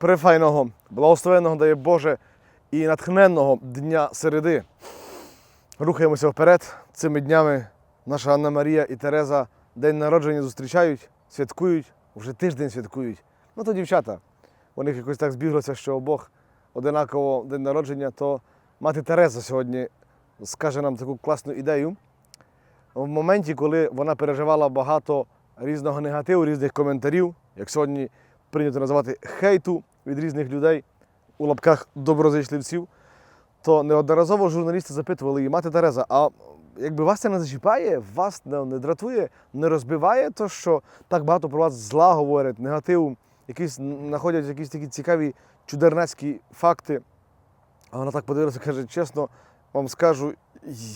префайного, благословенного дає Боже і натхненного дня середи. Рухаємося вперед. Цими днями наша Анна Марія і Тереза день народження зустрічають, святкують, вже тиждень святкують. Ну то дівчата. У них якось так збіглося, що обох одинаково день народження, то мати Тереза сьогодні скаже нам таку класну ідею. В моменті, коли вона переживала багато різного негативу, різних коментарів, як сьогодні прийнято називати хейту від різних людей у лапках доброзичливців, то неодноразово журналісти запитували її, мати Тереза, а якби вас це не зачіпає, вас не, не дратує, не розбиває то, що так багато про вас зла говорять, негативу, якісь знаходять якісь такі цікаві чудернацькі факти. А вона так подивилася, каже, чесно, вам скажу,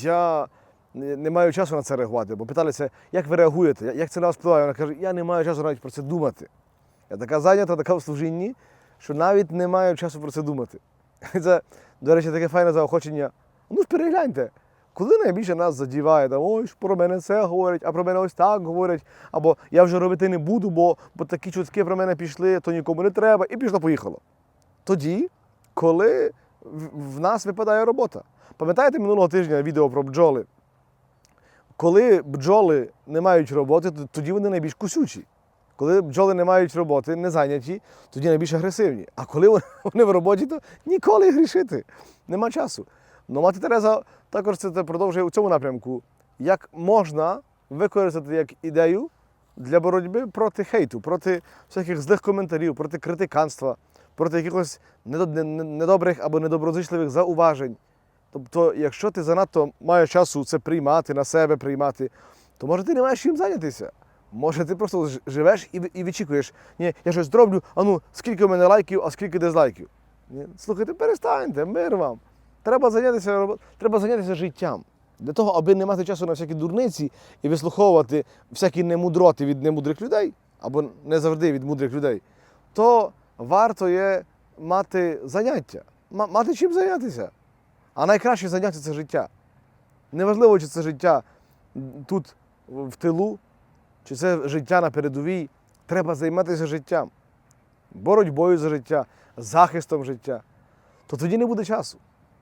я не маю часу на це реагувати. Бо питалися, як ви реагуєте, як це на вас впливає. Вона каже, я не маю часу навіть про це думати. Я така зайнята, така в служінні, що навіть не маю часу про це думати. Це, до речі, таке файне заохочення. Ну ж перегляньте, коли найбільше нас задіває, там, ой, про мене це говорять, а про мене ось так говорять, або я вже робити не буду, бо, бо такі чутки про мене пішли, то нікому не треба, і пішло-поїхало. Тоді, коли в- нас випадає робота. Пам'ятаєте минулого тижня відео про бджоли? Коли бджоли не мають роботи, тоді вони найбільш кусючі. Коли бджоли не мають роботи, не зайняті, тоді найбільш агресивні. А коли вони- в роботі, то ніколи грішити. Нема часу. Ну, мати Тереза також це продовжує у цьому напрямку. Як можна використати як ідею для боротьби проти хейту, проти всяких злих коментарів, проти критиканства, проти якихось недо- не- не- недобрих або недоброзичливих зауважень. Тобто, якщо ти занадто маєш часу це приймати, на себе приймати, то може ти не маєш чим зайнятися. Може, ти просто живеш і, і вичікуєш, ні, я щось зроблю, а ну, скільки в мене лайків, а скільки дизлайків. Ні? Слухайте, перестаньте, мир вам. Треба зайнятися, треба зайнятися життям. Для того, аби не мати часу на всякі дурниці і вислуховувати всякі немудроти від немудрих людей, або не завжди від мудрих людей, то варто є мати заняття, мати чим зайнятися. А найкраще заняття це життя. Неважливо, чи це життя тут в тилу, чи це життя на передовій. Треба займатися життям, боротьбою за життя, захистом життя. То тоді не буде часу.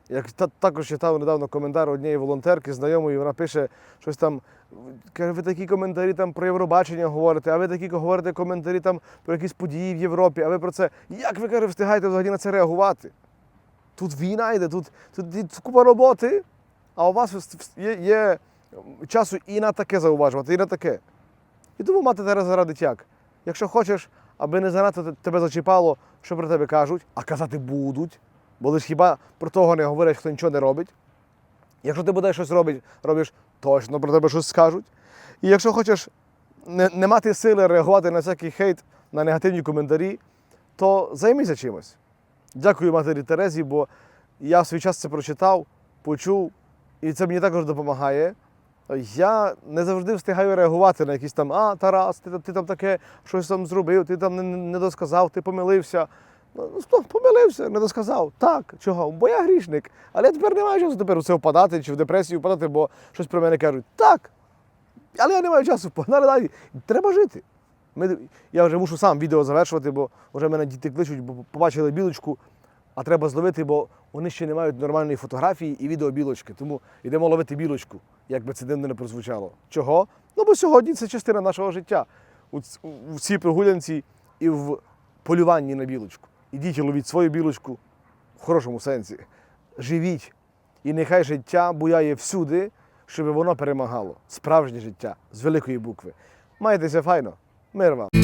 Як також читав недавно коментар однієї волонтерки, знайомої, вона пише щось там, каже, ви такі коментарі там про Євробачення говорите, а ви такі говорите коментарі там про якісь події в Європі, а ви про це. Як ви каже, встигаєте взагалі на це реагувати? Тут війна йде, тут, тут, тут купа роботи, а у вас є, є часу і на таке зауважувати, і на таке. І тому мати Тереза радить як? Якщо хочеш, аби не занадто тебе зачіпало, що про тебе кажуть, а казати будуть, бо лиш хіба про того не говорять, хто нічого не робить. Якщо ти будеш щось робити, робиш, точно про тебе щось скажуть. І якщо хочеш не, не мати сили реагувати на всякий хейт, на негативні коментарі, то займися чимось. Дякую матері Терезі, бо я в свій час це прочитав, почув, і це мені також допомагає. Я не завжди встигаю реагувати на якісь там, а, Тарас, ти, ти там таке щось там зробив, ти там не, не досказав, ти помилився. Ну, ну, помилився, не досказав. Так, чого? Бо я грішник. Але я тепер не маю часу тепер у це впадати чи в депресію впадати, бо щось про мене кажуть. Так. Але я не маю часу, погнали далі. Треба жити. Ми, я вже мушу сам відео завершувати, бо вже мене діти кличуть, бо побачили білочку, а треба зловити, бо вони ще не мають нормальної фотографії і відео білочки. Тому йдемо ловити білочку, як би це дивно не прозвучало. Чого? Ну бо сьогодні це частина нашого життя. У, цій прогулянці і в полюванні на білочку. Ідіть і ловіть свою білочку в хорошому сенсі. Живіть. І нехай життя буяє всюди, щоб воно перемагало. Справжнє життя з великої букви. Майтеся файно. Мир вам.